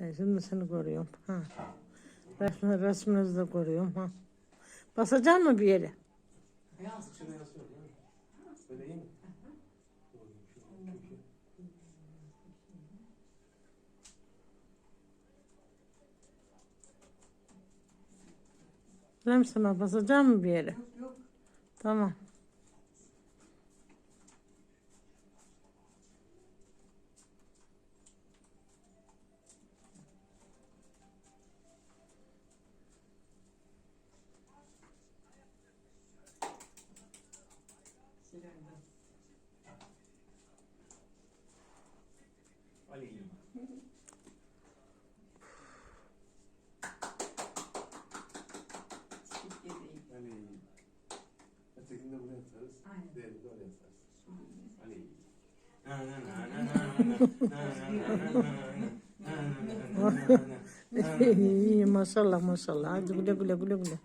E, şimdi seni görüyorum. Ha. Resmi, resminizi de görüyorum. Ha. Basacak mı bir yere? Beyaz. Değil mi? Böyle iyi mi? Öyle mi sana basacak mı bir yere? Yok yok. Tamam. Olha masalah-masalah, gula-gula-gula-gula.